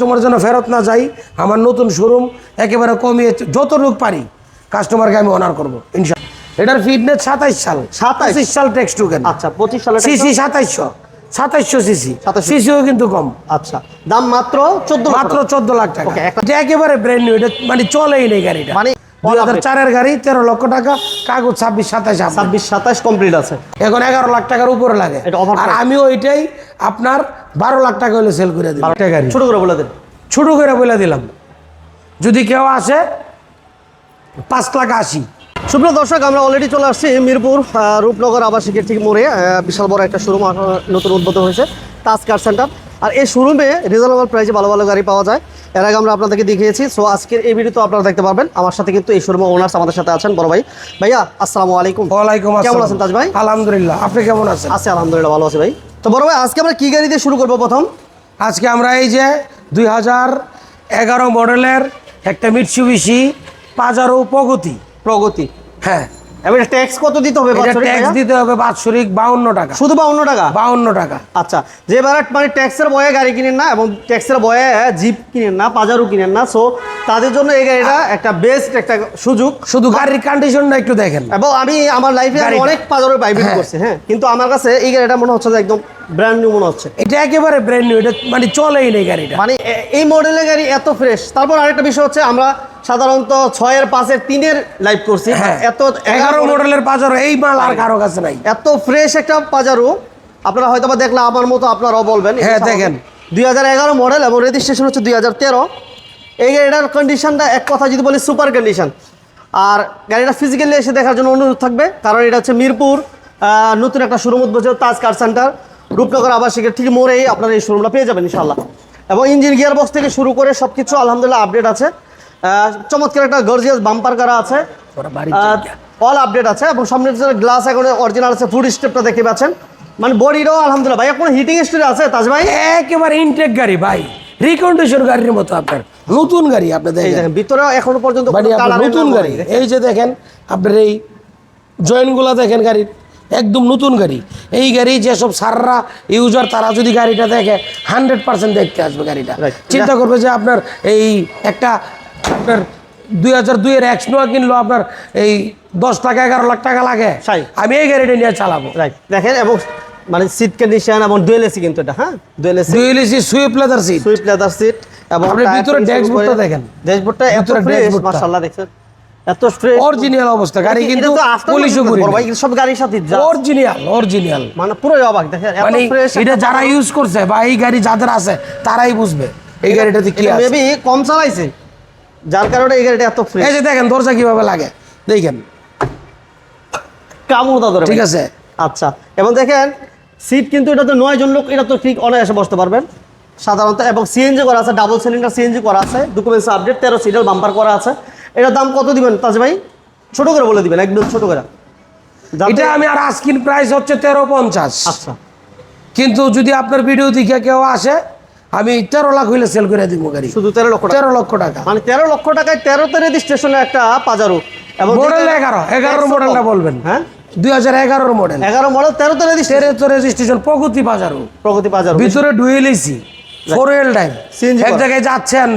Customer যেন ফেরত না যাই আমার নতুন শোরুম একেবারে কমিয়ে যত লোক পারি কাস্টমারকে আমি অনার করব ইনশাল্লাহ এটার ফিটনেস সাতাইশ সাল। সাতাইশ? সাল টেক্স টু কেন? আচ্ছা পঁচিশ সাল সিসি সাতাইশশো। সাতাইশশো সিসি 2700 সিসিও কিন্তু কম। আচ্ছা দাম মাত্র চোদ্দ মাত্র চোদ্দ লাখ টাকা। এটা একেবারে ব্র্যান্ড নিউ এটা মানে চলেই নেই গাড়িটা। মানে চারের গাড়ি তেরো লক্ষ টাকা কাগজ ছাব্বিশ ছাব্বিশ সাতাশ কমপ্লিট আছে। এখন এগারো লাখ টাকার উপরে লাগে। আর। আমি ওইটাই আপনার বারো লাখ টাকা হলে সেল করে গাড়ি। ছোট করে বলে দেন। ছোট করে বলে দিলাম। যদি কেউ আসে পাঁচ লাখ আশি। সুপ্রিয় দর্শক আমরা অলরেডি চলে আসছি মিরপুর রূপনগর আবাসিকের ঠিক মোড়ে বিশাল বড় একটা শোরুম নতুন উদ্বোধন হয়েছে তাজ কার সেন্টার আর এই শোরুমে রিজনেবল প্রাইসে ভালো ভালো গাড়ি পাওয়া যায়। এর আগে আমরা আপনাদেরকে দেখিয়েছি। সো আজকের এই ভিডিও তো আপনারা দেখতে পারবেন আমার সাথে কিন্তু এই শোরুমের ওনার্স আমাদের সাথে আছেন বড় ভাই। ভাইয়া আসসালামু আলাইকুম। ওয়ালাইকুম কেমন আসসালাম আছেন তাজ ভাই? আলহামদুলিল্লাহ। আপনি কেমন আছেন? আছি আলহামদুলিল্লাহ ভালো আছি ভাই। তো বড় ভাই আজকে আমরা কি গাড়ি দিয়ে শুরু করব প্রথম? আজকে আমরা এই যে দুই হাজার এগারো মডেলের একটা মিটসুবিশি পাজারো প্রগতি প্রগতি হ্যাঁ। এবার ট্যাক্স কত দিতে হবে? বাৎসরিক ট্যাক্স? দিতে হবে বাৎসরিক বাউন্ন টাকা। শুধু বাউন্ন টাকা? বাউন্ন টাকা। আচ্ছা যে বারে মানে ট্যাক্সের বয়ে গাড়ি কিনেন না এবং ট্যাক্সের বয়ে জিপ কিনেন না পাজারও কিনেন না সো তাদের জন্য এই গাড়িটা একটা বেস্ট একটা সুযোগ। শুধু গাড়ির কন্ডিশনটা একটু দেখেন। এবং আমি আমার লাইফে। অনেক পাজারো বাইবিট হ্যাঁ। করছি হ্যাঁ। কিন্তু আমার কাছে এই গাড়িটা মনে হচ্ছে যে একদম ব্র্যান্ড নিউ মনে হচ্ছে। এটা একেবারে ব্র্যান্ড নিউ এটা মানে চলেই নেই গাড়িটা। মানে এই মডেলের গাড়ি এত ফ্রেশ তারপর আরেকটা বিষয় হচ্ছে আমরা সাধারণত ছয়ের পাঁচের তিনের লাইভ করছি হ্যাঁ। এত এগারো মডেলের পাজারো এই মাল আর কারও কাছে নাই। এত ফ্রেশ একটা পাজারো আপনারা হয়তো বা দেখলে আমার মতো আপনারাও বলবেন। হ্যাঁ, দেখেন। দুই হাজার এগারো মডেল এবং রেজিস্ট্রেশন হচ্ছে দুই হাজার তেরো। এই গাড়িটার কন্ডিশনটা এক কথা যদি বলি সুপার কন্ডিশন আর গাড়িটা ফিজিক্যালি এসে দেখার জন্য অনুরোধ থাকবে কারণ এটা হচ্ছে মিরপুর নতুন একটা শোরুম উদ্বোধন তাজ কার সেন্টার রূপনগর আবাসিকের ঠিক মোড়েই আপনারা এই শোরুমটা পেয়ে যাবেন ইনশাল্লাহ এবং ইঞ্জিন গিয়ার বক্স থেকে শুরু করে সব কিছু আলহামদুলিল্লাহ আপডেট আছে। চমৎকার একটা গর্জিয়াস বাম্পার করা আছে। অল আপডেট আছে এবং সামনের যে গ্লাস এখন অরিজিনাল আছে ফুড স্টেপটা দেখতে পাচ্ছেন। মানে বডিরও আলহামদুলিল্লাহ। ভাই কোনো হিটিং স্টোরি আছে তাজ ভাই? একেবারে ইনটেক গাড়ি ভাই। রিকন্ডিশন গাড়ির মতো আপনার। নতুন গাড়ি আপনি দেখেন। ভিতরে এখনও পর্যন্ত মানে নতুন গাড়ি। এই যে দেখেন আপনার এই জয়েন্টগুলো দেখেন গাড়ির। একদম নতুন গাড়ি। এই গাড়ি যেসব সাররা ইউজার তারা যদি গাড়িটা দেখে হান্ড্রেড পার্সেন্ট দেখতে আসবে গাড়িটা। চিন্তা করবে যে আপনার এই একটা আপনার দুই হাজার দুইয়ের এক্স নোয়া কিনলো আপনার এই দশ লাখ এগারো লাখ টাকা লাগে। আমি এই গাড়িটা নিয়ে চালাবো। রাইট দেখেন এবং মানে সিট কন্ডিশন এবং ডুয়েল এসি কিন্তু এটা হ্যাঁ? ডুয়েল এসি দুই LAC sweep leather seat swift leather seat এবং আপনি ভিতরে ড্যাশবোর্ডটা দেখেন। ড্যাশবোর্ডটা এত ফ্রেশ মাশাআল্লাহ দেখছেন। এত ফ্রেশ অরিজিনাল অবস্থা গাড়ি কিন্তু পুলিশও করি ভাই সব গাড়ির সাথে যা- অরিজিনাল অরিজিনাল মানে পুরো অবাক দেখেন এত মানে ফ্রেশ এটা যারা ইউজ করছে বা এই গাড়ি যাদের আছে তারাই বুঝবে। এই গাড়িটাতে কি আছে? মেবি কম চালাইছে। যার কারণে এই গাড়িটা এত ফ্রেশ এই যে দেখেন দরজা কীভাবে লাগে? দেখেন। কামড় ধরে ঠিক আছে। আচ্ছা এবং দেখেন সিট কিন্তু এটা তো নয় জন লোক এটা তো ঠিক অনায়াসে বসতে পারবেন। সাধারণত এবং সিএনজি করা আছে ডাবল সিলিন্ডার সিএনজি করা আছে ডকুমেন্টস আপডেট তেরো সিটের বাম্পার করা আছে। এটার দাম কত দিবেন তাজ ভাই? ছোট করে বলে দিবেন একদম ছোট করে। এটা আমি আর আস্কিন প্রাইস হচ্ছে তেরো পঞ্চাশ। আচ্ছা। কিন্তু যদি আপনার ভিডিও দেখে কেউ আসে আমি তেরো লাখ হইলে সেল করে দিব গাড়ি। শুধু তেরো লক্ষ টাকা? তেরো লক্ষ টাকা। মানে তেরো লক্ষ টাকায় তেরোতে রেজিস্ট্রেশনে একটা পাজারো এবং মডেল এগারো এগারোর মডেলটা বলবেন? হ্যাঁ? দুই হাজার এগারোর মডেল এগারো মডেল তেরোতে রেজিস্ট্রেশন তেরে তো রেজিস্ট্রেশন প্রগতি বাজারও প্রগতি পাজারো ভিতরে dual AC four wheel time এক জায়গায় যাচ্ছেন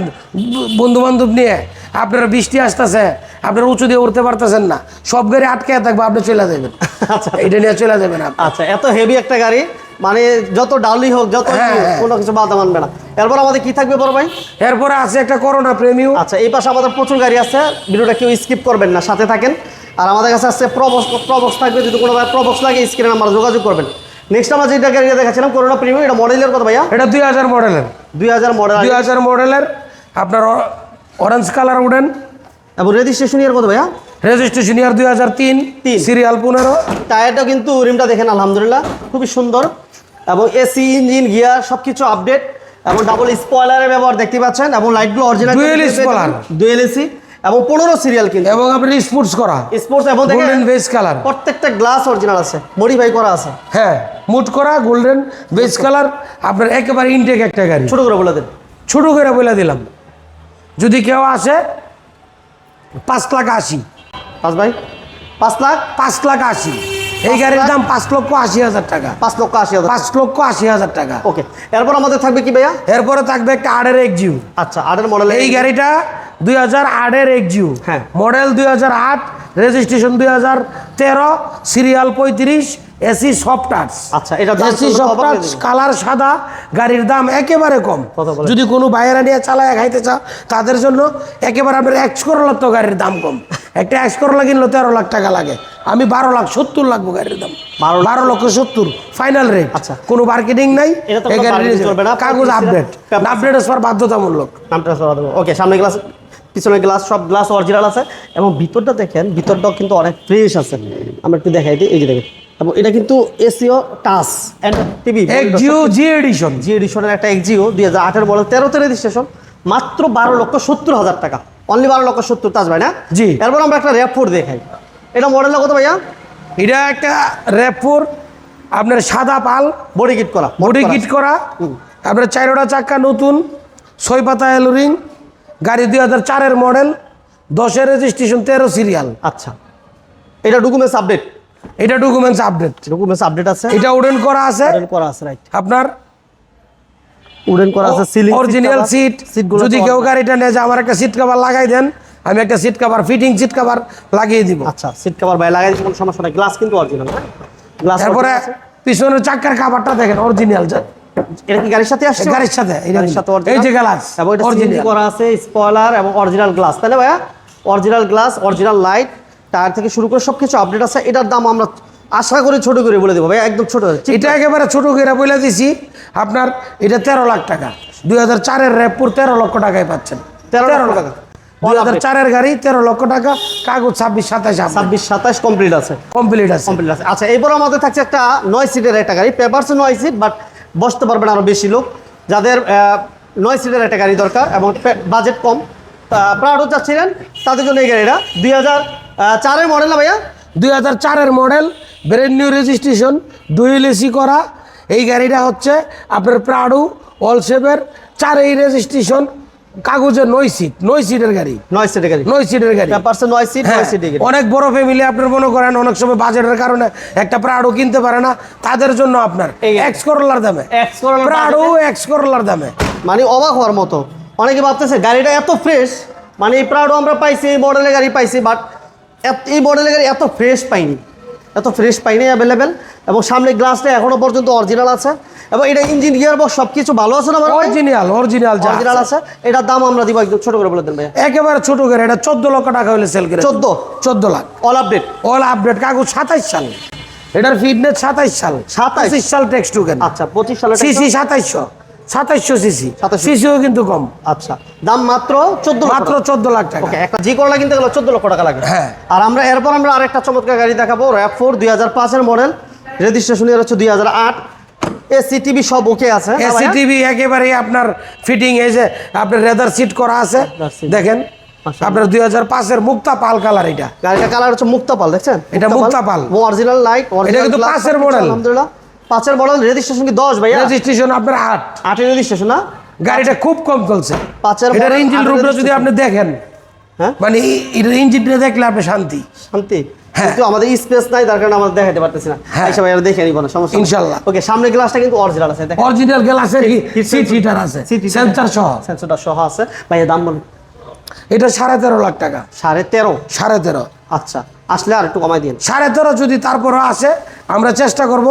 বন্ধু বান্ধব নিয়ে আপনার বৃষ্টি আসতেছে আপনার উঁচু দিয়ে উঠতে পারতেছেন না। সব গাড়ি আটকে থাকবে আপনি চলে যাবেন। আচ্ছা। এটা নিয়ে চলে যাবেন আচ্ছা এত হেভি একটা গাড়ি মানে যত ডাউলি হোক যত হ্যাঁ, হ্যাঁ। কোনো কিছু বাধা মানবে না। এরপর আমাদের কি থাকবে বড় ভাই? এরপরে আছে একটা করোনা প্রেমিও আচ্ছা এই পাশে আমাদের প্রচুর গাড়ি আছে। ভিডিওটা কেউ স্কিপ করবেন না সাথে থাকেন। আর আমাদের কাছে আছে প্রবক্স প্রবক্স থাকবে। যদি কোনো ভাই প্রবক্স লাগে স্ক্রিনে নাম্বার যোগাযোগ করবেন। নেক্সট আমরা যেটা গাড়ি দেখাচ্ছিলাম করোনা প্রিমিয়াম এটা মডেলের কথা ভাইয়া? এটা দুই হাজার মডেলের। দুই হাজার মডেল দুই হাজার মডেলের। আপনার অরেঞ্জ কালার উডেন। এবং রেজিস্ট্রেশন ইয়ার কথা ভাইয়া? রেজিস্ট্রেশন ইয়ার দুই হাজার তিন তিন। সিরিয়াল পনেরো। টায়ারটা কিন্তু রিমটা দেখেন আলহামদুলিল্লাহ খুবই সুন্দর। এবং এসি ইঞ্জিন গিয়ার সব কিছু আপডেট এবং ডাবল স্পয়লারের ব্যবহার দেখতে পাচ্ছেন এবং লাইটগুলো original Dual spoiler। Dual AC এবং পনেরো সিরিয়াল কিন্তু। এবং আপনি স্পোর্টস করা। স্পোর্টস এবং গোল্ডেন বেস কালার প্রত্যেকটা গ্লাস অরিজিনাল আছে মডিফাই করা আছে। হ্যাঁ মুট করা গোল্ডেন বেস কালার আপনার একেবারে ইনটেক একটা গাড়ি। ছোট করে বলে দেন। ছোট করে বলে দিলাম। যদি কেউ আসে পাঁচ লাখ আশি। পাঁচ ভাই? পাঁচ লাখ? পাঁচ লাখ আশি। এই গাড়ির দাম পাঁচ লক্ষ আশি হাজার টাকা। পাঁচ লক্ষ আশি হাজার পাঁচ লক্ষ আশি হাজার টাকা। ওকে এরপর আমাদের থাকবে কি ভাইয়া? এরপরে থাকবে একটা আটের এক্সিউ। আচ্ছা আটের মডেল এই গাড়িটা দুই হাজার আটের এক্সিউ। হ্যাঁ। মডেল দুই হাজার আট রেজিস্ট্রেশন দুই হাজার তেরো সিরিয়াল পঁয়ত্রিশ এসি সফট টাচ। আচ্ছা, দাম এসি সফট টাচ কালার সাদা গাড়ির দাম একেবারে কম। যদি কোনো বাইরে নিয়ে চালায় খাইতে চাও তাদের জন্য একেবারে আপনার এক্স করলার তো গাড়ির দাম কম। একটা এক্স করলা কিনলো তেরো লাখ টাকা লাগে। আমি বারো লাখ সত্তর লাগবো গাড়ির দাম। বারো লক্ষ সত্তর ফাইনাল রেট আচ্ছা। কোনো মার্কেটিং নাই এটা কাগজ আপডেট আপডেট বাধ্যতামূলক। নামটা ওকে সামনে গ্লাস পিছনে গ্লাস সব গ্লাস অরিজিনাল আছে। এবং ভিতরটা দেখেন ভিতরটাও কিন্তু অনেক ফ্রেশ আছে। আমরা একটু দেখাই দিই এই যে দেখেন। এবং এটা কিন্তু SEO touch and TV Axio G edition G এডিশনের একটা এক্সিও দুই হাজার আঠেরো তেরো তেরো রেজিস্ট্রেশন মাত্র বারো লক্ষ সত্তর হাজার টাকা। অনলি বারো লক্ষ সত্তর তাজ ভাই না? জি। এরপর আমরা একটা র্যাপ ফোর দেখাই। এটা মডেলটা কত ভাইয়া? এটা একটা র্যাপুর আপনার সাদা পাল বডি কিট করা বডি কিট করা। আপনার চারোটা চাক্কা নতুন ছয় পাতা এলোরিং গাড়ি দুই হাজার চারের মডেল দশের রেজিস্ট্রেশন তেরো সিরিয়াল আচ্ছা। এটা ডকুমেন্টস আপডেট এটা ডকুমেন্টস আপডেট ডকুমেন্টস আপডেট আছে। এটা উডেন করা আছে। উডেন করা আছে রাইট আপনার? উডেন করা আছে সিলিং অরিজিনাল সিট যদি কেউ গাড়িটা নেয় যে আমার একটা সিট কভার লাগাই দেন আমি একটা seat cover fitting seat cover লাগিয়ে দিব। আচ্ছা সিট কভার ভাই লাগাই কোনো সমস্যা নাই। গ্লাস কিন্তু অরিজিনাল হ্যাঁ? গ্লাস তারপরে পিছনের চাক্কার কাভারটা দেখেন অরিজিনাল এটা কি গাড়ির সাথে আসছে? গাড়ির সাথে গাড়ির সাথে এই যে গ্লাস এবং এটা সিএনজি অরিজিনাল করা আছে স্পয়লার এবং অরিজিনাল গ্লাস ভাইয়া original glass original light tyre থেকে শুরু করে সবকিছু আপডেট আছে। এটার দাম আমরা আশা করে ছোট করে বলে দেবো। ভাই একদম ছোট। এটা একেবারে ছোট করে বলে দিছি। আপনার এটা তেরো লাখ টাকা। দুই হাজার চারের র্যাপুর তেরো লক্ষ টাকায় পাচ্ছেন। 13 লক্ষ টাকা। দুই হাজার চারের গাড়ি তেরো লক্ষ টাকা। কাগজ ছাব্বিশ সাতাশ ছাব্বিশ সাতাশ কমপ্লিট আছে। কমপ্লিট আছে। কমপ্লিট আছে। আচ্ছা এরপর আমাদের থাকছে একটা নয় সিটের একটা গাড়ি। পেপারস নয় সিট বাট বসতে পারবেন আরও বেশি লোক। যাদের নয় সিটের একটা গাড়ি দরকার এবং বাজেট কম। প্রাড়ও চাচ্ছিলেন, তাদের জন্য এই গাড়িটা। দুই হাজার চারের মডেল না ভাইয়া? দুই হাজার চারের মডেল ব্রেন্ড নিউ রেজিস্ট্রেশন দুই এসি করা। এই গাড়িটা হচ্ছে আপনার প্রাডু অলসেপের চার এই রেজিস্ট্রেশন কাগজের নয় সিট নয় সিটের গাড়ি। নয় সিটের গাড়ি। নয় সিটের গাড়ি। পেপারস নয় সিট হ্যাঁ, নয় সিটের গাড়ি। অনেক বড় ফ্যামিলি আপনার মনে করেন অনেক সময় বাজেটের কারণে একটা প্রাডো কিনতে পারে না তাদের জন্য আপনার এক্স করলার দামে। X Corolla প্রাডো এক্স করলার দামে। মানে অবাক হওয়ার মতো। অনেকে ভাবতেছে গাড়িটা এত ফ্রেশ মানে এই প্রাউডও আমরা পাইছি এই মডেলের গাড়ি পাইছি বাট এই মডেলের গাড়ি এত ফ্রেশ পাইনি। এত ফ্রেশ পাইনি অ্যাভেলেবেল এবং সামনে গ্লাসটা এখনও পর্যন্ত অরিজিনাল আছে এবং এটা ইঞ্জিন গিয়ার বক্স সব কিছু ভালো আছে না অরিজিনাল অরিজিনাল অরিজিনাল আছে। এটার দাম আমরা দিব একদম ছোট করে বলে দেন ভাইয়া। একেবারে ছোট করে এটা চোদ্দ লক্ষ টাকা হলে সেল করে 14? চোদ্দ লাখ। অল আপডেট অল আপডেট কাগজ সাতাইশ সাল। এটার ফিটনেস সাতাইশ সাল। 27 পঁচিশ সাল টেক্স টুকেন আচ্ছা পঁচিশ সালের সিসি সাতাইশশো। সাতাইশশো সিসি। 2700 সিসিও কিন্তু কম। আচ্ছা দাম মাত্র চোদ্দ মাত্র চোদ্দ লাখ টাকা। একটা জি করলা কিনতে গেলে চোদ্দ লক্ষ টাকা লাগে। হ্যাঁ। আর আমরা এরপর আমরা আরেকটা চমৎকার গাড়ি দেখাবো র্যাপ ফোর দুই হাজার পাঁচের মডেল রেজিস্ট্রেশন ইয়ার হচ্ছে দুই হাজার আট। এসি টিভি সব ওকে আছে এসি টিভি একেবারে আপনার ফিটিং এই যে আপনার রেদার সিট করা আছে। দেখেন আপনার দুই হাজার পাঁচের মুক্তা পাল কালার এটা। গাড়িটা কালার হচ্ছে মুক্তা পাল দেখছেন? এটা মুক্তা পাল। অরিজিনাল লাইট এটা কিন্তু পাঁচের model। আলহামদুলিল্লাহ। পাঁচের মডেল রেজিস্ট্রেশন কি দশ ভাইয়া? রেজিস্ট্রেশন আপনার আট। আটের রেজিস্ট্রেশন না? গাড়িটা খুব কম চলছে। পাঁচের এটার ইঞ্জিন রুমটা যদি আপনি দেখেন হ্যাঁ? মানে এটার ইঞ্জিনটা দেখলে আপনি শান্তি। শান্তি? হ্যাঁ। কিন্তু আমাদের স্পেস নাই তার কারণে আমরা দেখাতে পারতেছি না। হ্যাঁ। আইসা ভাইয়া দেখে নিব না সমস্যা ইনশাল্লাহ। ওকে সামনে গ্লাসটা কিন্তু অরিজিনাল আছে দেখেন। অরিজিনাল গ্লাসের সিট হিটার আছে। সেন্সার সহ। সেন্সরটা সহ আছে। ভাইয়া দাম বলুন। এটা সাড়ে তেরো লাখ টাকা। সাড়ে তেরো? সাড়ে তেরো। আচ্ছা। আসলে আর একটু কমাই দিন সাড়ে তেরো যদি তারপরও আসে আমরা চেষ্টা করব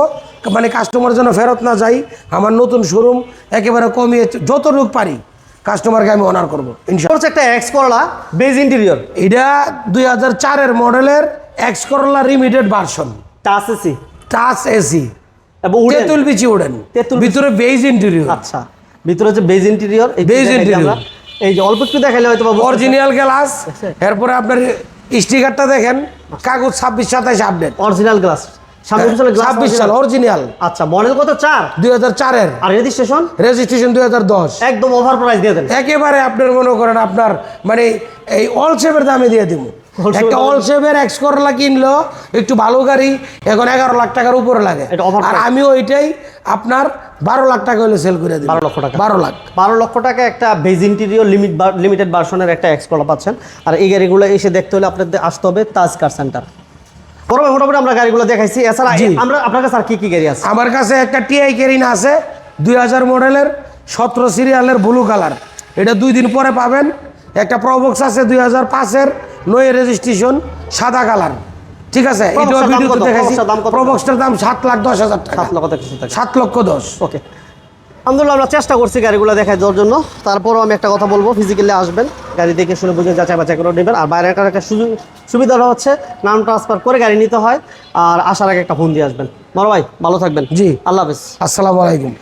মানে কাস্টমার যেন ফেরত না যাই। আমার নতুন শোরুম একেবারে কমিয়ে যতটুক পারি কাস্টমারকে আমি অনার করব ইনশাল্লাহ একটা এক্স করলা বেজ ইন্টেরিয়র এটা দুই হাজার চারের মডেলের X Corolla limited version touch AC touch AC এবং তেঁতুল বিচি উডেন তেঁতুল ভিতরে বেজ ইন্টেরিয়র আচ্ছা। ভিতরে হচ্ছে বেজ ইন্টেরিয়র বেজ interior। এই যে অল্প একটু দেখাইলে হয়তো অরিজিনাল গ্লাস এরপরে আপনার স্টিকারটা দেখেন কাগজ ছাব্বিশ সাতাইশ আপডেট অরিজিনাল গ্লাস ছাব্বিশ সাল অরিজিনাল আচ্ছা মডেল কত? চার। দুই হাজার চারের। আর রেজিস্ট্রেশন রেজিস্ট্রেশন দুই হাজার দশ। একদম ওভার প্রাইস দিয়ে দেন। একেবারে আপনার মনে করেন আপনার মানে এই অল সেভের দামে দিয়ে দিব। একটা অল শেপের এক্স করলা কিনলো একটু ভালো গাড়ি এখন এগারো লাখ টাকার উপরে লাগে। আর আমি ওইটাই আপনার বারো লাখ টাকা হলে সেল করে দিব 12 লক্ষ টাকা। বারো লাখ। বারো লক্ষ টাকা একটা বেজ ইন্টেরিয়র লিমিট লিমিটেড ভার্সনের একটা এক্স করলা পাচ্ছেন। আর এই গাড়িগুলো এসে দেখতে হলে আপনাদের আসতে হবে তাজ কার সেন্টার বড় মোটামুটি আমরা গাড়িগুলো দেখাইছি। এছাড়া আমরা আপনার কাছে আর কি কি গাড়ি আছে? আমার কাছে একটা টিআই কেরিন আছে দুই হাজার মডেলের সতেরো সিরিয়ালের ব্লু কালার এটা দুই দিন পরে পাবেন। একটা প্রবক্স আছে দুই হাজার পাঁচের নয় রেজিস্ট্রেশন সাদা কালার ঠিক আছে? এটাও ভিডিওতে দেখাইছি? প্রবক্সটার দাম সাত লাখ দশ হাজার টাকা। সাত লক্ষ দশ। ওকে। আলহামদুলিল্লাহ আমরা চেষ্টা করছি গাড়িগুলো দেখায় দেওয়ার জন্য। তারপরও আমি একটা কথা বলব ফিজিক্যালি আসবেন গাড়ি দেখে শুনে বুঝে যাচাই বাছাই করে নেবেন। আর বাইরে একটা একটা সুযোগ সুবিধাটা হচ্ছে নাম ট্রান্সফার করে গাড়ি নিতে হয়। আর আসার আগে একটা ফোন দিয়ে আসবেন। বড় ভাই ভালো থাকবেন। জি। আল্লাহ হাফেজ। আসসালামু আলাইকুম।